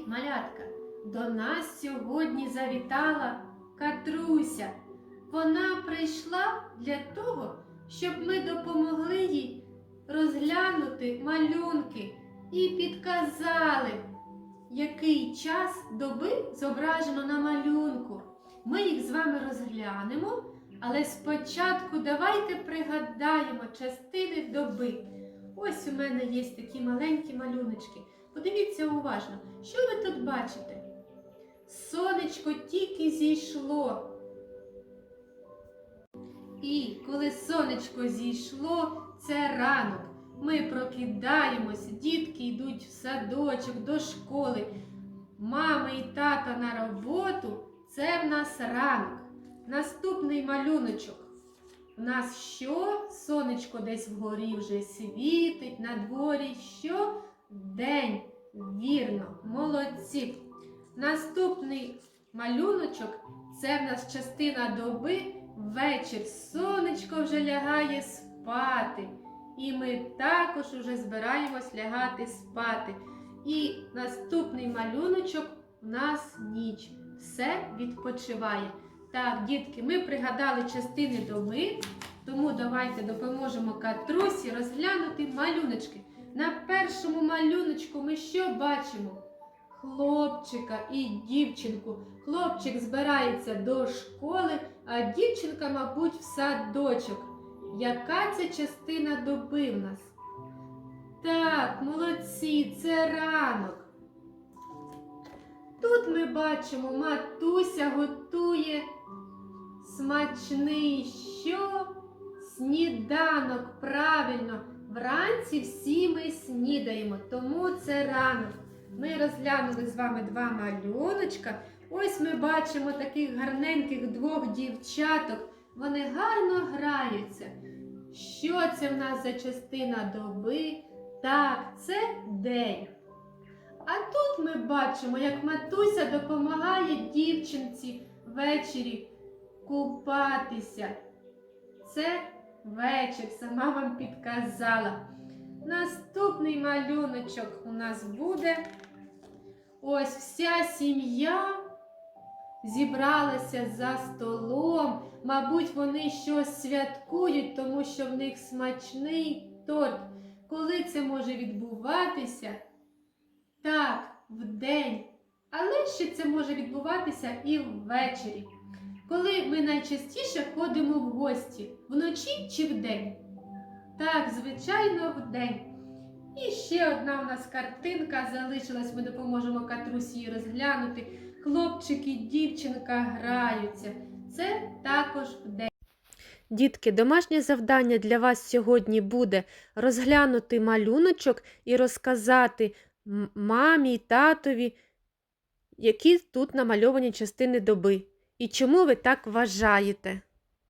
Привіт, малятка! До нас сьогодні завітала Катруся. Вона прийшла для того, щоб ми допомогли їй розглянути малюнки і підказали, який час доби зображено на малюнку. Ми їх з вами розглянемо, але спочатку давайте пригадаємо частини доби. Ось у мене є такі маленькі малюночки. Подивіться уважно, що ви тут бачите? Сонечко тільки зійшло. І коли сонечко зійшло, це ранок. Ми прокидаємось, дітки йдуть в садочок, до школи. Мами і тата на роботу це в нас ранок. Наступний малюночок. У нас що? Сонечко десь вгорі вже світить, на дворі що? День. Вірно, молодці. Наступний малюночок це в нас частина доби. Вечір сонечко вже лягає спати. І ми також уже збираємось лягати спати. І наступний малюночок у нас ніч. Все відпочиває. Так, дітки, ми пригадали частини доби, тому давайте допоможемо Катрусі розглянути малюночки. На першому малюночку ми що бачимо? Хлопчика і дівчинку. Хлопчик збирається до школи, а дівчинка, мабуть, в садочок. Яка це частина доби в нас? Так, молодці, це ранок. Тут ми бачимо, матуся готує смачний що? Сніданок, правильно. Вранці всі ми снідаємо, тому це ранок. Ми розглянули з вами два малюночка. Ось ми бачимо таких гарненьких двох дівчаток. Вони гарно граються. Що це в нас за частина доби? Так, це день. А тут ми бачимо, як матуся допомагає дівчинці ввечері купатися. Це вечір, сама вам підказала. Наступний малюночок у нас буде. Ось вся сім'я зібралася за столом. Мабуть, вони щось святкують, тому що в них смачний торт. Коли це може відбуватися? Так, вдень. Але ще це може відбуватися і ввечері. Коли ми найчастіше ходимо в гості вночі чи вдень? Так, звичайно, вдень. І ще одна у нас картинка залишилась, ми допоможемо Катрусі її розглянути. Хлопчик і дівчинка граються. Це також вдень. Дітки, домашнє завдання для вас сьогодні буде розглянути малюночок і розказати мамі й татові, які тут намальовані частини доби. І чому ви так вважаєте?